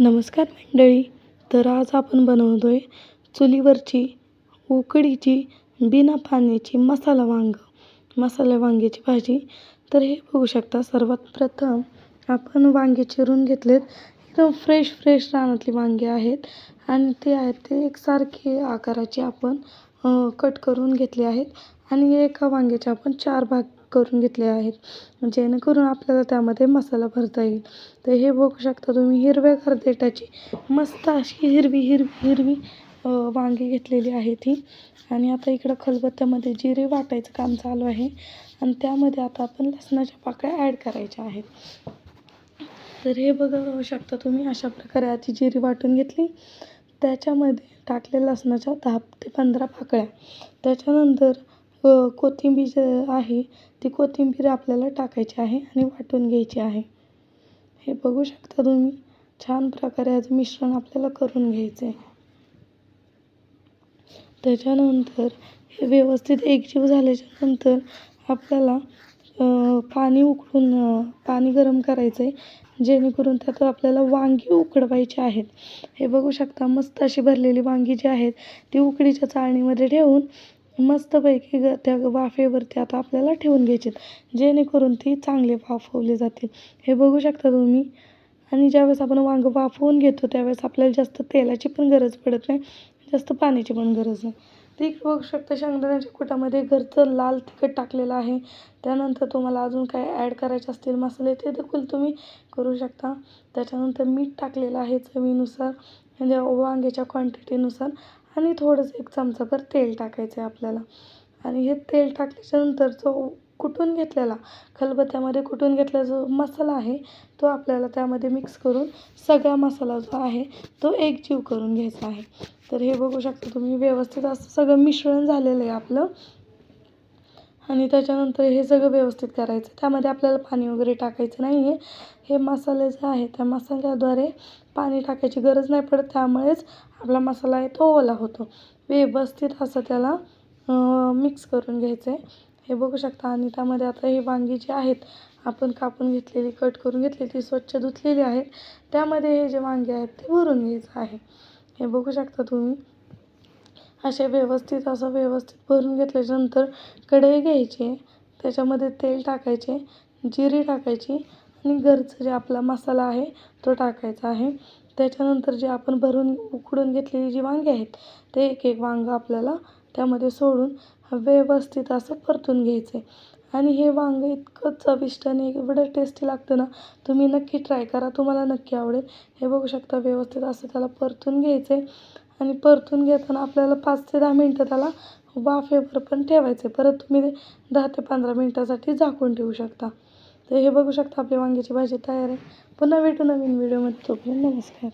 नमस्कार मंडळी तर आज आपण बनवतो आहे चुलीवरची उकडीची बिना पाण्याची मसाला वांग मसाला वांग्याची भाजी. तर हे बघू शकता सर्वात प्रथम आपण वांगे चिरून घेतलेत. एकदम फ्रेश फ्रेश रानातली वांगे आहेत आणि ते आहेत ते एकसारखे आकाराचे आपण कट करून घेतले आहेत. आणि एका वांग्याचे आपण चार भाग करून घेतले आहेत. जेणेकरून आपल्याला त्यामध्ये मसाला भरता येईल. तर हे बघू शकता तुम्ही हिरव्या देठाची मस्त अशी हिरवी हिरवी हिरवी वांगी घेतलेली आहेत ही आणि आता इकडं खलबत्त्यामध्ये जिरे वाटायचं काम चालू आहे. आणि त्यामध्ये आता आपण लसणाच्या पाकळ्या ॲड करायच्या आहेत. तर हे बघू शकता तुम्ही अशा प्रकारे आधी जिरी वाटून घेतली. त्याच्यामध्ये टाकले लसणाच्या दहा ते पंधरा पाकळ्या. त्याच्यानंतर कोथिंबीर जे आहे ती कोथिंबीर आपल्याला टाकायची आहे आणि वाटून घ्यायची आहे. हे बघू शकता तुम्ही छान प्रकारे याचं मिश्रण आपल्याला करून घ्यायचं आहे. त्याच्यानंतर हे व्यवस्थित एकजीव झाल्याच्यानंतर आपल्याला पाणी उकळून पाणी गरम करायचं आहे जेणेकरून त्यात आपल्याला वांगी उकडवायची आहेत. हे बघू शकता मस्त अशी भरलेली वांगी जी आहेत ती उकडीच्या चाळणीमध्ये ठेवून मस्तपैकी ग त्या वाफेवरती आता आपल्याला ठेवून घ्यायचे जेणेकरून ती चांगले वाफवले जातील. हे बघू शकता तुम्ही. आणि ज्यावेळेस आपण वांगं वाफवून घेतो त्यावेळेस आपल्याला जास्त तेलाची पण गरज पडत नाही. जास्त पाण्याची पण गरज नाही. ते बघू शकता शेंगदाण्याच्या कुटामध्ये घरचं लाल तिखट टाकलेलं आहे. त्यानंतर तुम्हाला अजून काय ॲड करायचे असतील मसाले ते देखील तुम्ही करू शकता. त्याच्यानंतर मीठ टाकलेलं आहे चवीनुसार. म्हणजे वांग्याच्या क्वांटिटीनुसार आणि थोडंसं एक चमचाभर तेल टाकायचं आहे आपल्याला. आणि हे तेल टाकल्याच्यानंतर जो कुटून घेतलेला खलबत्त्यामध्ये कुटून घेतलेला जो मसाला आहे तो आपल्याला त्यामध्ये मिक्स करून सगळा मसाला जो आहे तो एकजीव करून घ्यायचा आहे. तर हे बघू शकता तुम्ही व्यवस्थित असं सगळं मिश्रण झालेलं आहे आपलं. आणि त्याच्यानंतर हे सगळं व्यवस्थित करायचं. त्यामध्ये आपल्याला पाणी वगैरे टाकायचं नाही आहे हे मसाले जे आहे त्या मसाल्याद्वारे पाणी टाकायची गरज नाही पडत. त्यामुळेच आपला मसाला आहे तो ओला होतो. व्यवस्थित असं त्याला मिक्स करून घ्यायचं आहे हे बघू शकता. आणि त्यामध्ये आता ही वांगी जी आहेत आपण कापून घेतलेली कट करून घेतलेली स्वच्छ धुतलेली आहेत. त्यामध्ये हे जे वांगे आहेत ते भरून घ्यायचं आहे. हे बघू शकता तुम्ही. असे व्यवस्थित असं व्यवस्थित भरून घेतल्याच्यानंतर कढई घ्यायची. त्याच्यामध्ये तेल टाकायचे जिरी टाकायची आणि घरचं जे आपला मसाला आहे तो टाकायचा आहे. त्याच्यानंतर जे आपण भरून उकडून घेतलेली जी वांगी आहेत ते एक एक वांगं आपल्याला त्यामध्ये सोडून व्यवस्थित असं परतून घ्यायचं. आहे आणि हे वांगं इतकं चविष्ट आणि एवढं टेस्टी लागतं ना तुम्ही नक्की ट्राय करा. तुम्हाला नक्की आवडेल. हे बघू शकता व्यवस्थित असं त्याला परतून घ्यायचं आहे आणि परतून घेताना आपल्याला पाच ते दहा मिनटं त्याला वाफेवर पण ठेवायचं आहे परत तुम्ही दहा ते पंधरा मिनटासाठी झाकून ठेवू शकता. तर हे बघू शकता आपली वांग्याची भाजी तयार आहे. पुन्हा भेटू नवीन व्हिडिओमध्ये तोपर्यंत नमस्कार.